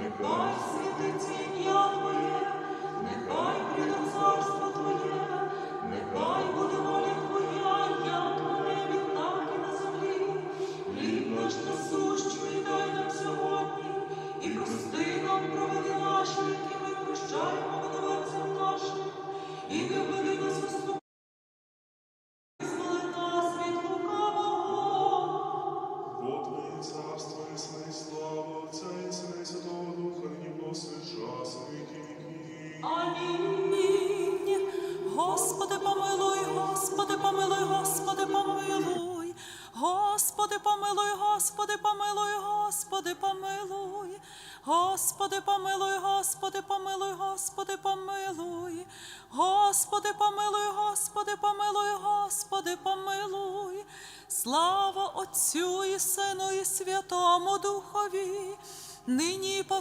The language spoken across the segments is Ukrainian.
Нехай святиться ім'я Твоє, нехай прийде царство Твоє, нехай буде воля Твоя, як на небі, і на землі. Хліб наш насущний дай сьогодні, і прости нам провини наші.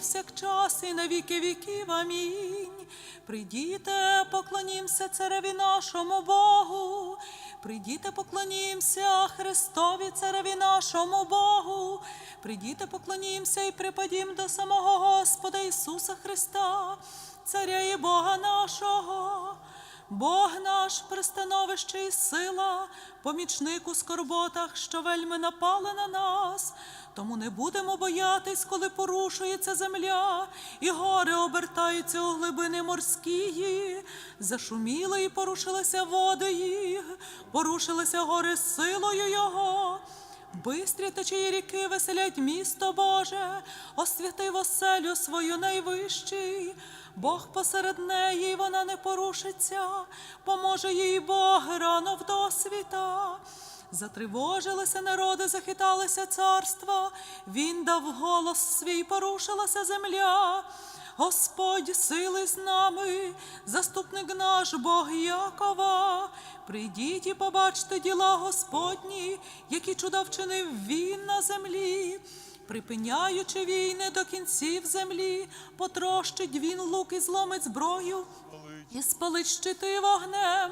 Повсякчас, і на віки віків. Амінь. Прийдіте, поклонімся цареві нашому Богу. Прийдіте, поклонімся Христові цареві нашому Богу. Прийдіте, поклонімся і припадім до самого Господа Ісуса Христа, Царя і Бога нашого. Бог наш пристановище і сила, помічник у скорботах, що вельми напали на нас. Тому не будемо боятись, коли порушується земля, і гори обертаються у глибини морські. Зашуміли і порушилися води їх, порушилися гори силою Його. Бистрі течії ріки веселять місто Боже, освятив оселю свою найвищий. Бог посеред неї, вона не порушиться, поможе їй Бог рано в досвіта. Затривожилися народи, захиталися царства, він дав голос свій, порушилася земля. Господь сили з нами, заступник наш Бог Якова. Прийдіть і побачте діла Господні, які чуда вчинив він на землі. Припиняючи війни до кінців землі, потрощить він лук і зломить зброю і спалить щити вогнем.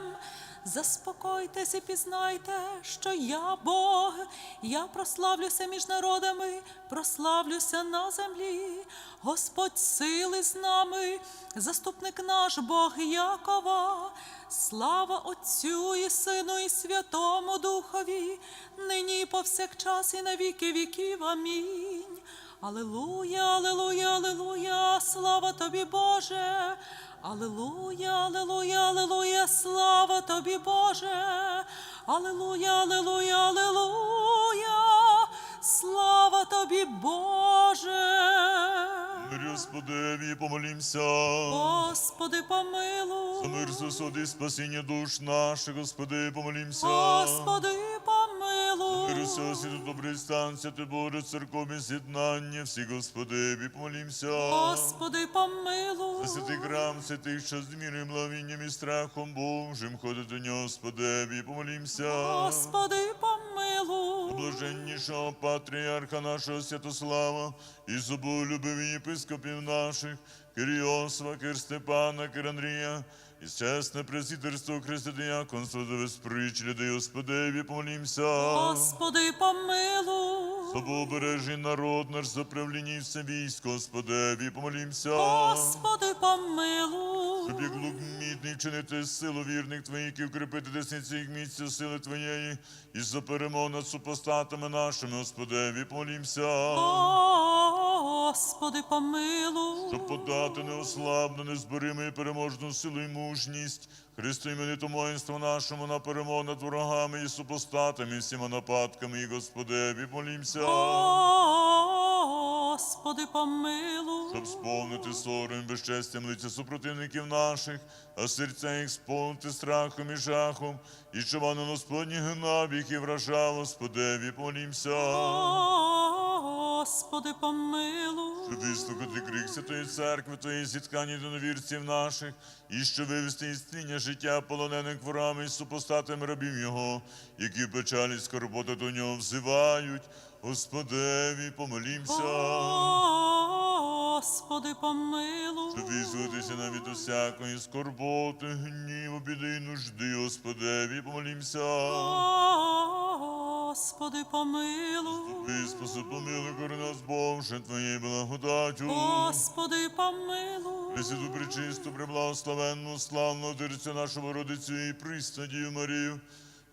Заспокойтесь і пізнайте, що я Бог, я прославлюся між народами, прославлюся на землі. Господь сили з нами, заступник наш Бог Якова. Слава Отцю і Сину, і Святому Духові, нині і повсякчас, і на віки віків. Амінь. Алилуя, алилуя, алилуя, слава тобі, Боже. Алилуя, алилуя, алилуя, слава тобі, Боже. Алилуя, алилуя, алилуя, слава тобі, Боже. Мир Господеві, помолімся. Господи, помилуй. За мир сусуди спасіння душ наших, Господи, помолімся. Господи, Усього світу, добрий стан, святи Боже, церкові з'єднання, всі и помолімся. Господи, За помилуй. святий храм, святих, що з миром, благовінням і страхом Божим, ходить до нього, и помолімся. Господи. Блаженнішого патріарха нашого Святослава і зуболюбиві єпископів наших, Кирйосва, Кир Степана, Кир Андрія, і чесне пресвітерство християнство до безприч людей Господеві, помолімся. Господи, помилуй. Собобережний народ наш за правління і все військо, Господеві, помолімся. Господи, помилуй. Щоб як лук мідний вчинити силу вірних твоїх і укріпити десниці їх місця сили твоєї, і за перемогу над супостатами нашими, Господеві, помолімся. Господи, помилуй. Щоб подати неослабну, незборимо і переможну силу і мужність, Христу іменитому воїнству нашому на перемогу над ворогами і супостатами, і всіма нападками, і Господеві, молімся. Господи, помилуй. Щоб сповнити сором безчестям лиця супротивників наших, а серця їх сповнити страхом і жахом, і щоб воно Господні гнав їх і вражав, Господеві, помолімся. Господи, помилуй. Щоб вислухати крик Святої Церкви, Твоєї зіткані до новірців наших, і щоб вивести із тління життя полонених ворами і супостатами рабів Його, які в печалі скорботи до нього взивають. Господеві, помолімся. Господи, помилуй. Щоб визволитися навіть усякої скорботи, гніву, біди і нужди, Господеві, помолімся. Господи, помилуй. Виспаси, помилуй, кори нас, Боже, Твоєю благодатю. Господи, помилуй. Пресвяту пречисту, преблагословенну, славну Дирцю нашу Бородицю і приснадію Марію,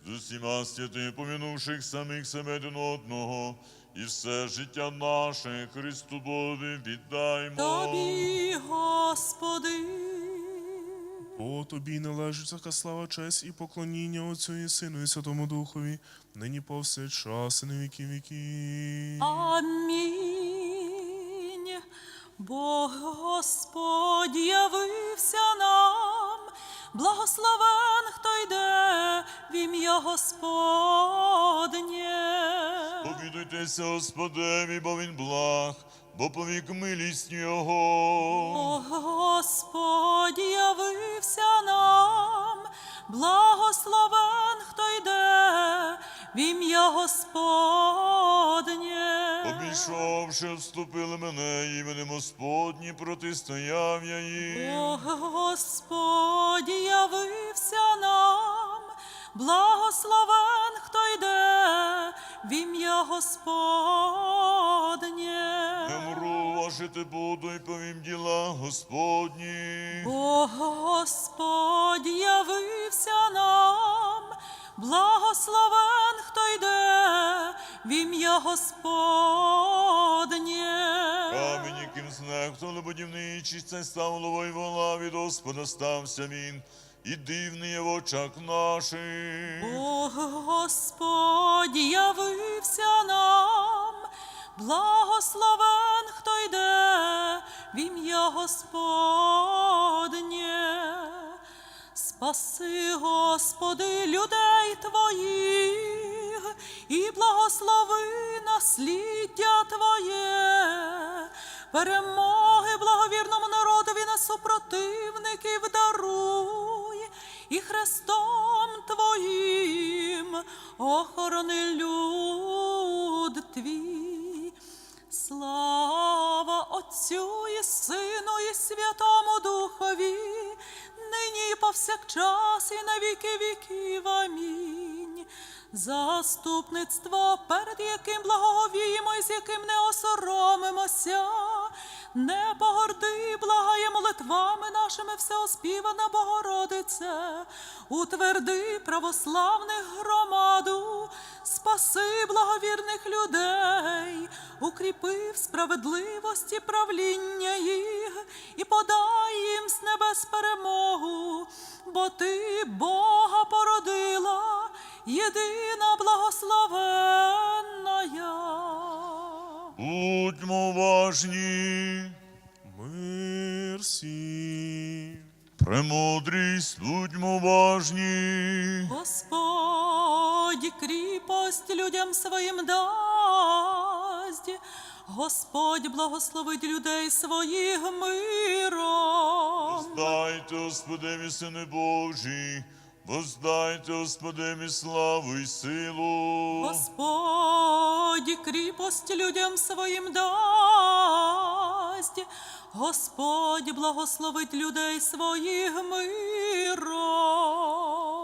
з усіма святими, помінувших самих себе один одного, і все життя наше Христу Бові віддаймо. Тобі, Господи. О тобі належить всяка слава, честь і поклоніння Отцю і Сину і Святому Духові, нині повсякчас і на віки віки. Амінь. Бог Господь явився нам, благословен, хто в ім'я Господнє. Повідуйте Моліться Господеві, бо він благ, бо повік милість Його. О, Господь явився нам, благословен, хто йде в ім'я Господнє. Обійшовши, вступили мене, іменем Господні, протистояв я їм. О, Господь явився нам, благословен, хто йде в ім'я Господнє. Мру, жити буду і повім діла Господні. Бо Господь явився нам, благословен, хто йде в ім'я Господнє. Камінь, яким знехтували будівничість, це став головою вола від Господа стався він, і дивний в очах наших. О, Господь явився нам, благословен, хто йде в ім'я Господнє. Спаси, Господи, людей Твоїх і благослови насліддя Твоє, перемоги благовірному народові на супротивників даруй, і Христом Твоїм охорони люд Твій. Слава Отцю і Сину, і Святому Духові, нині і повсякчас, і на віки віків. Амінь. Заступництво, перед яким благоговіємо і з яким не осоромимося, не погорди, благає молитвами нашими всеоспівана Богородице, утверди православних громаду, спаси благовірних людей, укріпи в справедливості правління їх і подай їм з небес перемогу, бо ти Бога породила, єдина благословенна. Будьмо уважні, Мир премудрість, будьмо уважні. Господь кріпость людям своїм дасть, Господь благословить людей своїх миром. Воздайте, Господеві, сини Божі, воздайте, Господеві, славу і силу. Господь кріпость людям своїм дасть, Господь благословить людей своїх миром.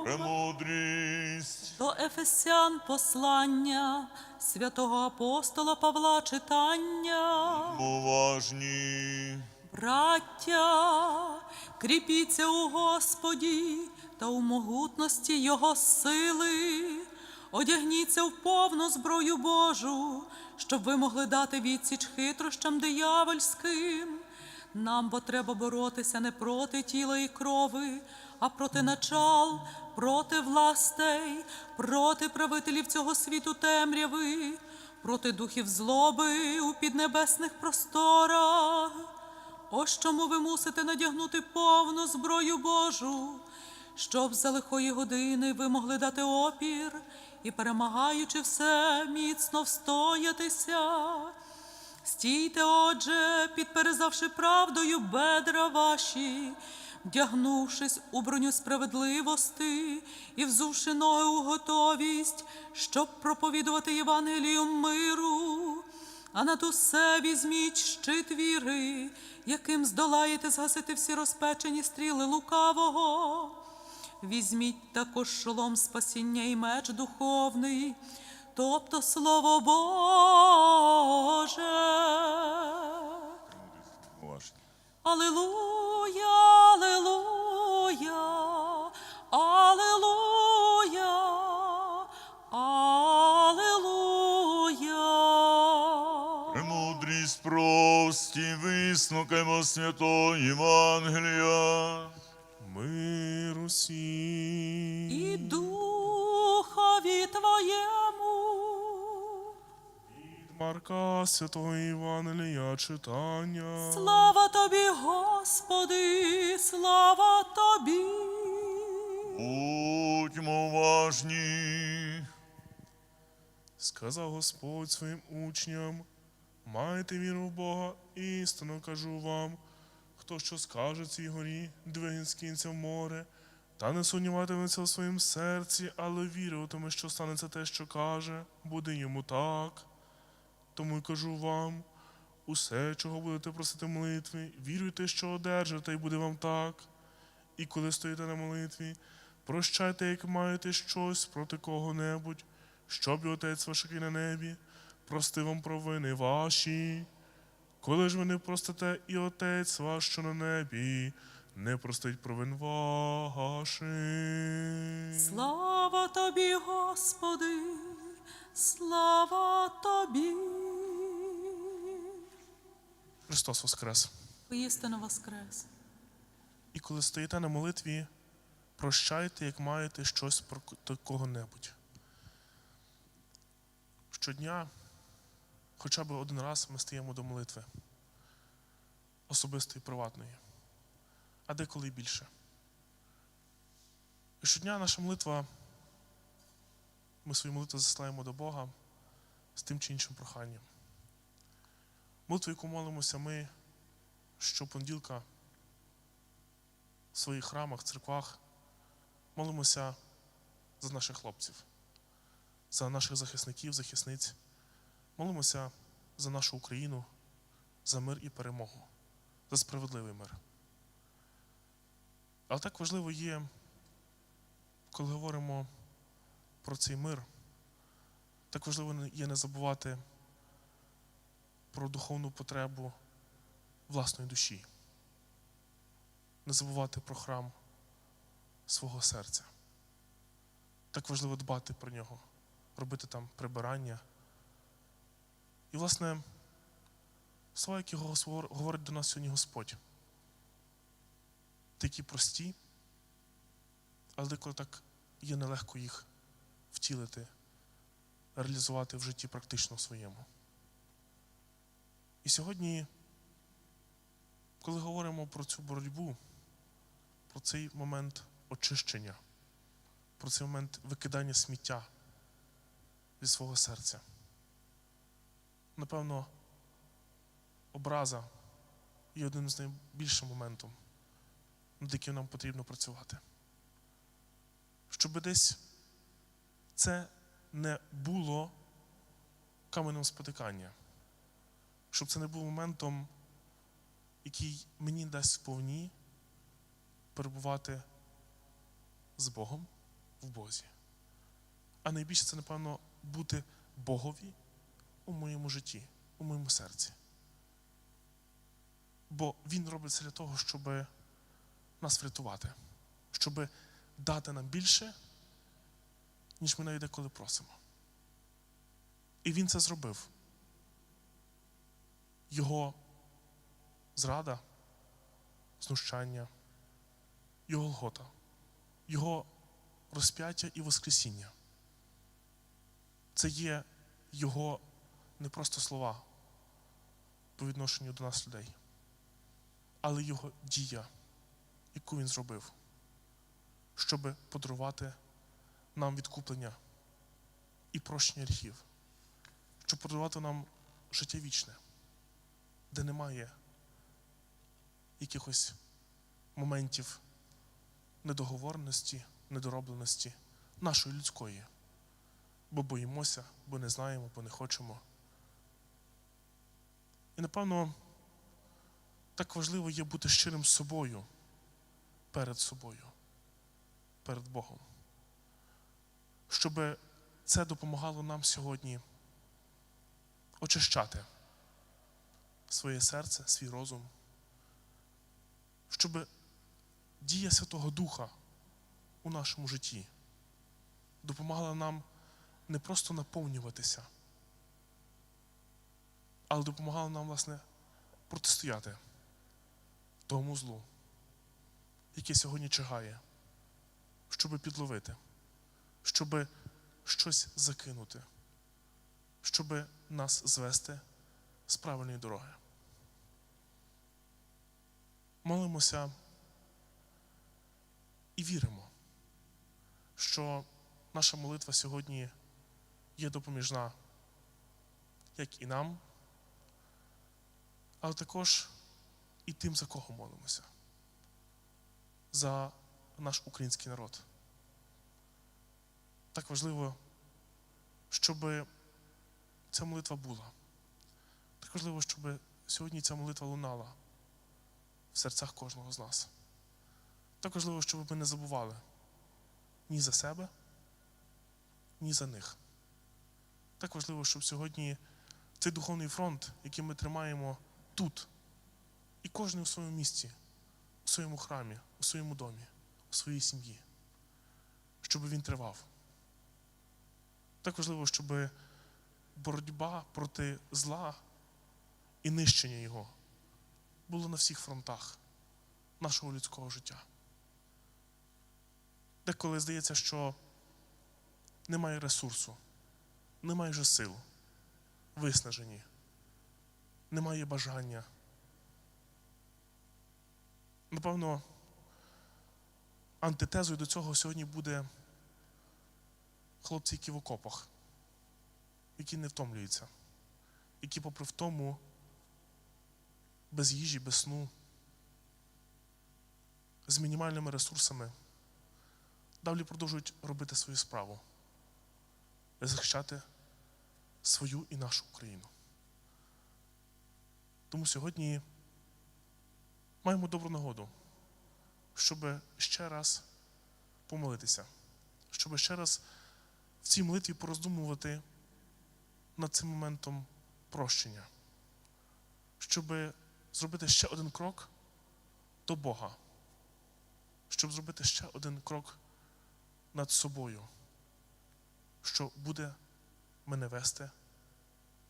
Премудрість, До Ефесян послання святого апостола Павла читання. уважні. Браття, кріпіться у Господі та у могутності Його сили. Одягніться в повну зброю Божу, щоб ви могли дати відсіч хитрощам диявольським. Нам бо треба боротися не проти тіла і крови, а проти начал, проти властей, проти правителів цього світу темряви, проти духів злоби у піднебесних просторах. Ось чому ви мусите надягнути повну зброю Божу, щоб за лихої години ви могли дати опір і, перемагаючи все, міцно встоятися. Стійте, отже, підперезавши правдою бедра ваші, вдягнувшись у броню справедливості і взувши ноги у готовість, щоб проповідувати Євангелію миру. А над усе візьміть щит віри, яким здолаєте згасити всі розпечені стріли лукавого. Візьміть також шолом спасіння і меч духовний, тобто Слово Боже. Алілуя, алілуя, алілуя, алілуя. Премудрість прості, вислухаймо святого Євангелія. Марка Святого Євангелія читання. Слава тобі, Господи, слава тобі. Будьмо уважні. сказав Господь своїм учням, майте віру в Бога, істинно кажу вам, хто що скаже цій горі, двигін скинься в море, та не сумніватиметься в своїм серці, але віритиме, що станеться те, що каже, буде йому так. Тому й кажу вам, усе, чого будете просити в молитві, віруйте, що одержите, і буде вам так. І коли стоїте на молитві, прощайте, як маєте щось проти кого-небудь, щоб і Отець ваш, який на небі, простив вам провини ваші. Коли ж ви не простите, і Отець ваш, що на небі, не простить провин ваших. Слава тобі, Господи, слава тобі. Христос Воскрес! Істинно воскрес. І коли стоїте на молитві, прощайте, як маєте щось проти кого-небудь. Щодня, хоча б один раз ми стаємо до молитви, особистої, приватної, а деколи більше. І щодня наша молитва, ми свою молитву засилаємо до Бога з тим чи іншим проханням. Молитву, яку молимося ми щопонеділка в своїх храмах, церквах молимося за наших хлопців, за наших захисників, захисниць. Молимося за нашу Україну, за мир і перемогу, за справедливий мир. Але так важливо є, коли говоримо про цей мир, так важливо є не забувати про духовну потребу власної душі не забувати про храм свого серця. Так важливо дбати про нього, робити там прибирання. І, власне, слова, які говорить до нас сьогодні Господь, такі прості, але деколи так є нелегко їх втілити, реалізувати в житті практично своєму. І сьогодні, коли говоримо про цю боротьбу, про цей момент очищення, про цей момент викидання сміття зі свого серця. Напевно, образа є одним з найбільших моментів, над яким нам потрібно працювати. Щоб десь це не було каменем спотикання, щоб це не був моментом, який мені дасть сповні перебувати з Богом в Бозі. А найбільше це, напевно, бути Богові у моєму житті, у моєму серці. Бо Він робить це для того, щоб нас врятувати, щоб дати нам більше, ніж ми навіть деколи просимо. І він це зробив. Його зрада, знущання, його Голгота, Його розп'яття і Воскресіння. Це є Його не просто слова по відношенню до нас людей, але Його дія, яку Він зробив, щоб подарувати нам відкуплення і прощення гріхів, щоб подарувати нам життя вічне, де немає якихось моментів недоговорності, недоробленості нашої людської, бо боїмося, бо не знаємо, бо не хочемо. І напевно, так важливо є бути щирим з собою, перед собою, перед Богом, щоб це допомагало нам сьогодні очищати своє серце, свій розум, щоб дія Святого Духа у нашому житті допомагала нам не просто наповнюватися, але допомагала нам, власне, протистояти тому злу, яке сьогодні чигає, щоб підловити, щоб щось закинути, щоб нас звести з правильної дороги. Молимося і віримо, що наша молитва сьогодні є допоміжна як і нам, але також і тим, за кого молимося, за наш український народ. Так важливо, щоб ця молитва була. Так важливо, щоб сьогодні ця молитва лунала в серцях кожного з нас. Так важливо, щоб ми не забували ні за себе, ні за них. Так важливо, щоб сьогодні цей духовний фронт, який ми тримаємо тут, і кожен у своєму місці, у своєму храмі, у своєму домі, у своїй сім'ї, щоб він тривав. Так важливо, щоб боротьба проти зла і нищення його було на всіх фронтах нашого людського життя. Деколи здається, що немає ресурсу, немає вже сил, виснажені, немає бажання. Напевно, антитезою до цього сьогодні буде хлопці, які в окопах, які не втомлюються, які, попри втому, без їжі, без сну, з мінімальними ресурсами, далі продовжують робити свою справу, і захищати свою і нашу Україну. Тому сьогодні маємо добру нагоду, щоб ще раз помолитися, щоб ще раз в цій молитві пороздумувати над цим моментом прощення, щоб зробити ще один крок до Бога, щоб зробити ще один крок над собою, що буде мене вести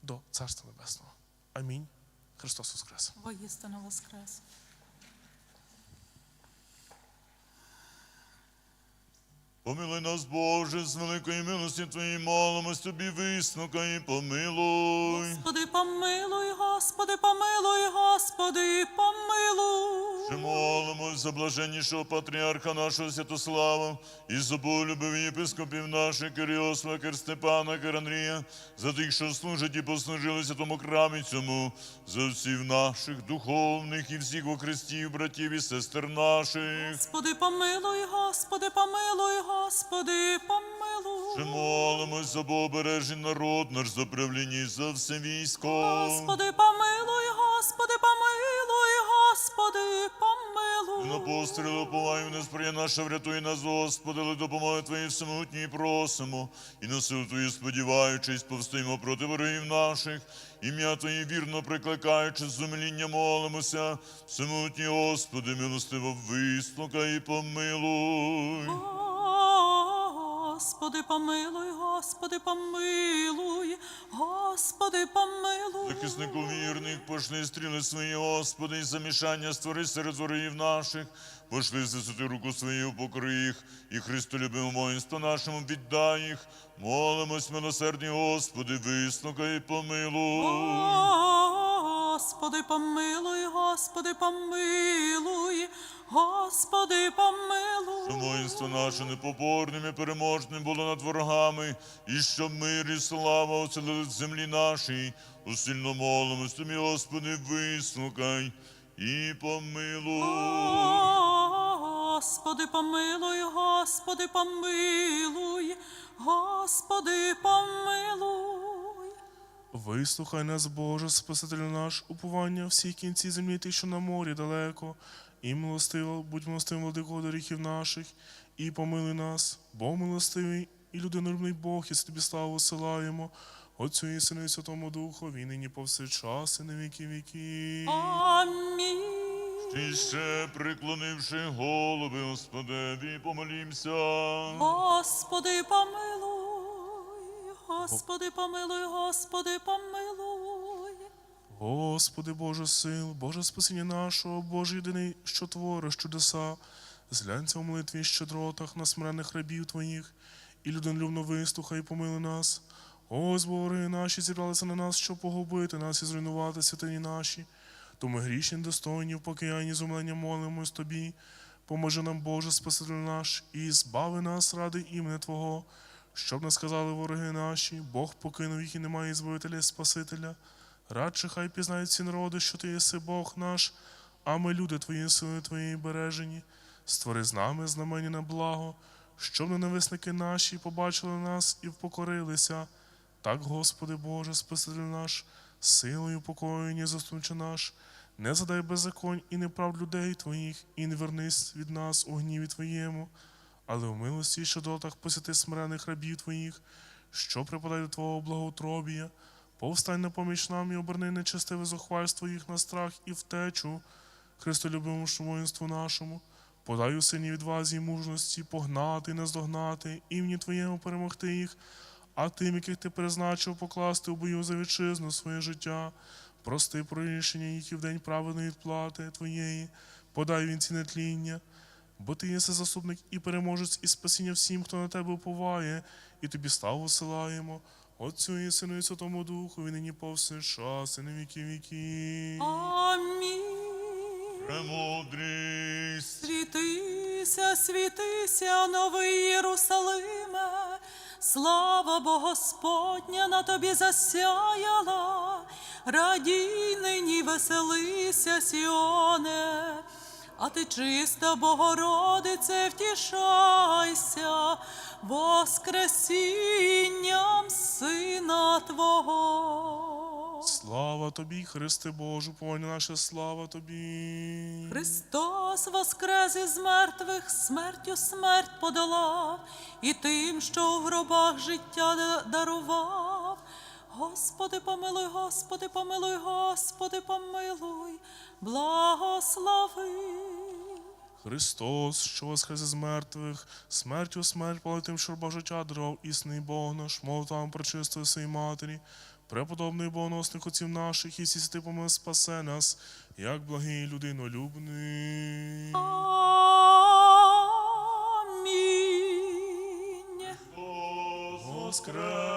до Царства Небесного. Амінь. Христос Воскрес! Воістину воскрес. Помилуй нас, Боже, з великої милості Твоїй молимось тобі виснука і помилуй. Господи, помилуй, Господи, помилуй, Господи, помилуй. Ще молимось за блаженнішого патріарха нашого Святослава і за любові єпископів наших Кирйосва, Кир Степана, Кир Андрія, за тих, що служать і послужилися тому храмі цьому, за всіх наших духовних і всіх во Христів, братів і сестер наших. Господи, помилуй, Господи, помилуй, Господи, помилуй. Ще молимось за Богобережний народ наш, за правління і за все військо. Господи, помилуй, Господи, помилуй, Господи, На помилуй. постріли не сприяй наша, врятуй нас, Господи, але допомоги Твої всемогутній просимо, і на силу Твою сподіваючись, повстаємо проти ворогів наших, ім'я Твоє вірно прикликаючи, з зумління молимося, самотні, Господи, милостиво вислухай і помилуй. Господи, помилуй, Господи, помилуй, Господи, помилуй. Захиснику вірних, пошли стріли свої, Господи, і замішання створи серед ворогів наших, пошли висоти руку свою, покори їх, і Христолюбимо воїнство нашому віддай їх. Молимось, милосердний Господи, вислухай і помилуй. Господи, помилуй, Господи, помилуй, Господи, помилуй. Щоб воїнство наше непоборним і переможним було над ворогами, і щоб мир і слава оселили в землі нашій. Усильно молимось тобі, Господи, вислухай і помилуй. Господи, помилуй, Господи, помилуй, Господи, помилуй. Вислухай нас, Боже, Спасителю наш, уповання всіх кінців землі, ти, що на морі далеко, і милостиво, будь милостивим владико до гріхів наших, і помилуй нас, бо милостивий і людинолюбний Бог, і тобі славу силаємо, Отцю і Сину і Святому Духу, і нині повсякчас, і на віки віки. Амінь. І ще приклонивши голови Господеві, помолімся. Господи, помилуй, Господи, помилуй, Господи, помилуй. Господи Боже сил, Боже спасіння нашого, Боже єдиний, що твориш чудеса, зглянься в молитві і щедротах на смиренних рабів Твоїх, і людинолюбно вислухай помили нас. Ось вороги наші зібралися на нас, щоб погубити нас і зруйнувати святині наші. То ми грішні, достойні, в покаянні зумлення молимось Тобі. Поможи нам, Боже, Спаситель наш, і збави нас ради імені Твого, Щоб не сказали вороги наші, Бог покинув їх і немає збавителя і Спасителя. Радше хай пізнають всі народи, що ти єси Бог наш, а ми, люди твої, сили твоєї бережені. Створи з нами знамені на благо, щоб ненависники наші побачили нас і впокорилися. Так, Господи Боже, Спаситель наш, силою покоєння заступче наш, не задай беззаконь і неправд людей Твоїх, і не вернись від нас у гніві Твоєму, але в милості і щедротах посіти смирених рабів Твоїх, що припадай до Твого благоутробія. Повстань на поміч нам і оберни нечестиве зухвальство їх на страх і втечу, Христолюбимому воїнству нашому. Подай у сині відвазі й мужності, погнати і наздогнати, імені Твоєму перемогти їх, а тим, яких ти призначив покласти у бою за вітчизну своє життя, прости про рішення їх і в день праведної відплати Твоєї, подай вінці нетління, бо ти єси заступник і переможець і спасіння всім, хто на тебе уповає, і тобі славу силаємо. Отцю і Сину і Святому Духу, і нині повсякчас, і на віки віки. Амінь. Премудрість. Світися, світися, новий Єрусалиме, слава Бо Господня на тобі засяяла, радій нині веселися, Сіоне, а ти чиста Богородице, втішайся, воскресінням Сина Твого. Слава тобі, Христе Божу, поня наша слава тобі. Христос воскрес із мертвих, смертю смерть подолав, і тим, що у гробах життя да- дарував. Господи, помилуй, Господи, помилуй, Господи, помилуй, благослови. Христос, що воскрес із мертвих, смертю смерть пали тим, що життя дарував існий Бог наш, мов там пречистої своїй матері, преподобний богоносних отців наших, і всі святи помил спасе нас, як благий людинолюбний. Амінь. Воскрес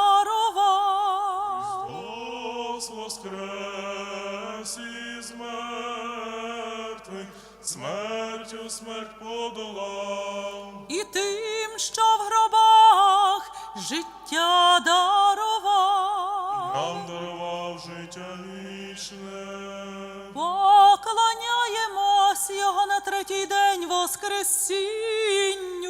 Смертю смерть подолав. І тим, що в гробах життя дарував. Нам дарував життя вічне. Поклоняємось його на третій день Воскресіння.